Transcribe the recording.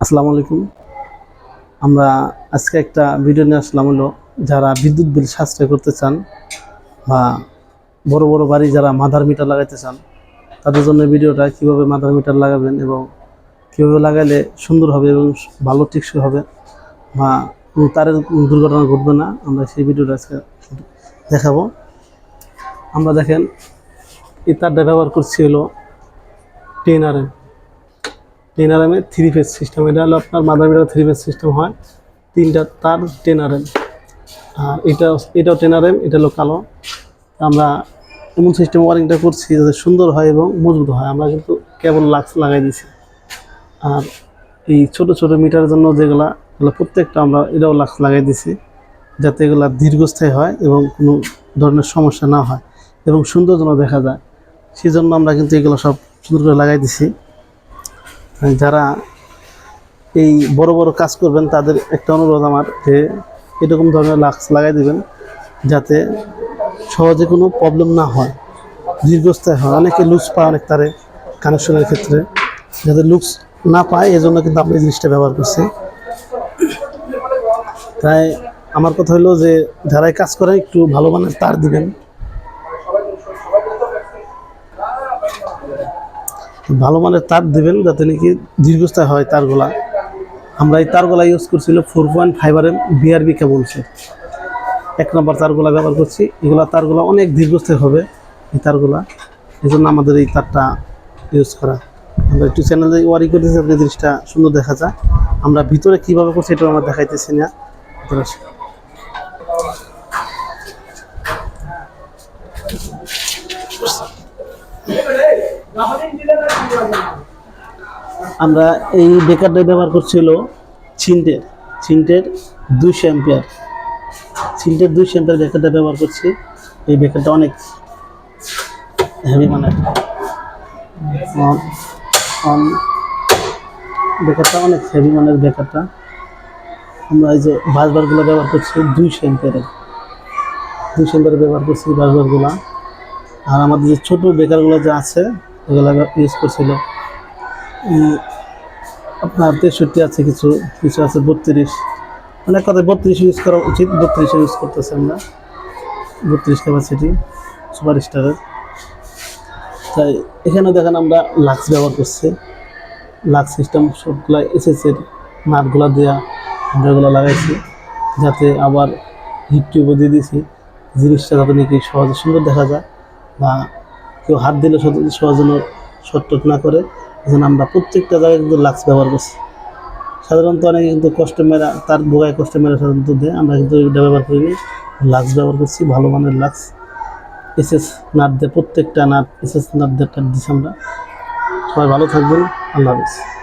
আসসালামু আলাইকুম। আমরা আজকে একটা ভিডিও নিয়ে আসলাম হলো যারা বিদ্যুৎ বিল সাশ্রয় করতে চান বা বড় বড় বাড়ি যারা মাদার মিটার লাগাইতে চান, তাদের জন্য ভিডিওটা কীভাবে মাদার মিটার লাগাবেন এবং কীভাবে লাগাইলে সুন্দর হবে এবং ভালো টেকসই হবে বা তারের দুর্ঘটনা ঘটবে না, আমরা সেই ভিডিওটা আজকে দেখাবো। আমরা দেখেন এই ব্যবহার করছি হলো ten R M. Ten R এমে থ্রি ফেজ সিস্টেম এটা হলো আপনার mother meter three phase system হয়। তিনটা তার টেন আর এম। আর এটা এটাও টেন আর এম, এটা হলো কালো। আমরা এমন সিস্টেম ওয়ারিংটা করছি যাতে সুন্দর হয় এবং মজবুত হয়। আমরা কিন্তু কেবল লাক্স লাগাই দিছি আর এই ছোট ছোট মিটারের জন্য যেগুলা, এগুলো প্রত্যেকটা আমরা এটাও লাক্স লাগাই দিছি যাতে এগুলা দীর্ঘস্থায়ী হয় এবং কোনো ধরনের সমস্যা না হয় এবং সুন্দর যেন দেখা যায়। সেই জন্য আমরা কিন্তু এগুলো সব সুন্দর করে লাগাই দিছি। যারা এই বড় বড় কাজ করবেন, তাদের একটা অনুরোধ আমার যে এরকম ধরনের লাক্স লাগাই দিবেন, যাতে সহজে কোনো প্রবলেম না হয়, দীর্ঘস্থায় হয়। অনেকে লুজ পায় অনেক তারে কানেকশনের ক্ষেত্রে। যাতে লুকস না পায়, এজন্য কিন্তু এই জিনিসটা ব্যবহার করছি। তাই আমার কথা হলো যে, যারাই কাজ করে একটু ভালো মানের তার দিবেন। ভালো মানের তার দেবেন যাতে নাকি দীর্ঘস্থায়ী হয় তারগুলা আমরা এই তারগুলা ইউজ করছিল four point five M BRB কেবলসের এক নম্বর তারগুলা ব্যবহার করছি। এগুলা তারগুলা অনেক দীর্ঘস্থায়ী হবে, এই তারগুলা এই জন্য আমাদের এই তারটা ইউজ করা। আমরা একটু চ্যানেলে ওয়ারি করতেছি, আপনি জিনিসটা সুন্দর দেখা যায় আমরা ভিতরে কীভাবে করছি এটা আমরা দেখাইতেছি না। আসি। আমরা এই বেকারটা ব্যবহার করছিল চিন্টের চিন্টের দুইশো অ্যাম্পিয়ার চিন্টের দুইশো অ্যাম্পিয়ার বেকারটা ব্যবহার করছি। এই বেকারটা অনেক হেভি অন বেকারটা অনেক হেভি মানের বেকারটা। আমরা এই যে বাসবারগুলো ব্যবহার করছি দুইশো অ্যাম্পিয়ারের দুইশো অ্যাম্পিয়ারের ব্যবহার করছি বাসবারগুলো। আর আমাদের যে ছোটো বেকারগুলো যে আছে এগুলো ইউজ করছিল আপনার তেষট্টি আছে কিছু কিছু আছে বত্রিশ। অনেক কথা বত্রিশ ইউজ করা উচিত, বত্রিশে ইউজ করতেছে আমরা বত্রিশ ক্যাপাসিটি সুপার স্টারের। তাই এখানে দেখেন আমরা লাক্স ব্যবহার করছি। লাক্স সিস্টেম সবগুলা এসএসের নাটগুলা দেওয়া আমরা লাগাইছি। যাতে আবার হিট টিউবও দিয়ে দিয়েছি জিনিসটা যাতে নাকি সহজে সুন্দর দেখা যায়। বা কেউ হাত দিলে সহজে সহজে শর্টট না করে, যেন আমরা প্রত্যেকটা জায়গায় কিন্তু লাক্স ব্যবহার করছি। সাধারণত অনেকে কিন্তু কস্টমাররা তার বোগায় কস্টমাররা সাধারণত দেয়। আমরা কিন্তু এটা ব্যবহার করিনি লাক্স ব্যবহার করছি, ভালো মানের লাক্স। এস এস নাট দিয়ে প্রত্যেকটা নাট এস নাট দিয়ে আমরা। সবাই ভালো থাকবেন। আল্লাহ হাফিজ।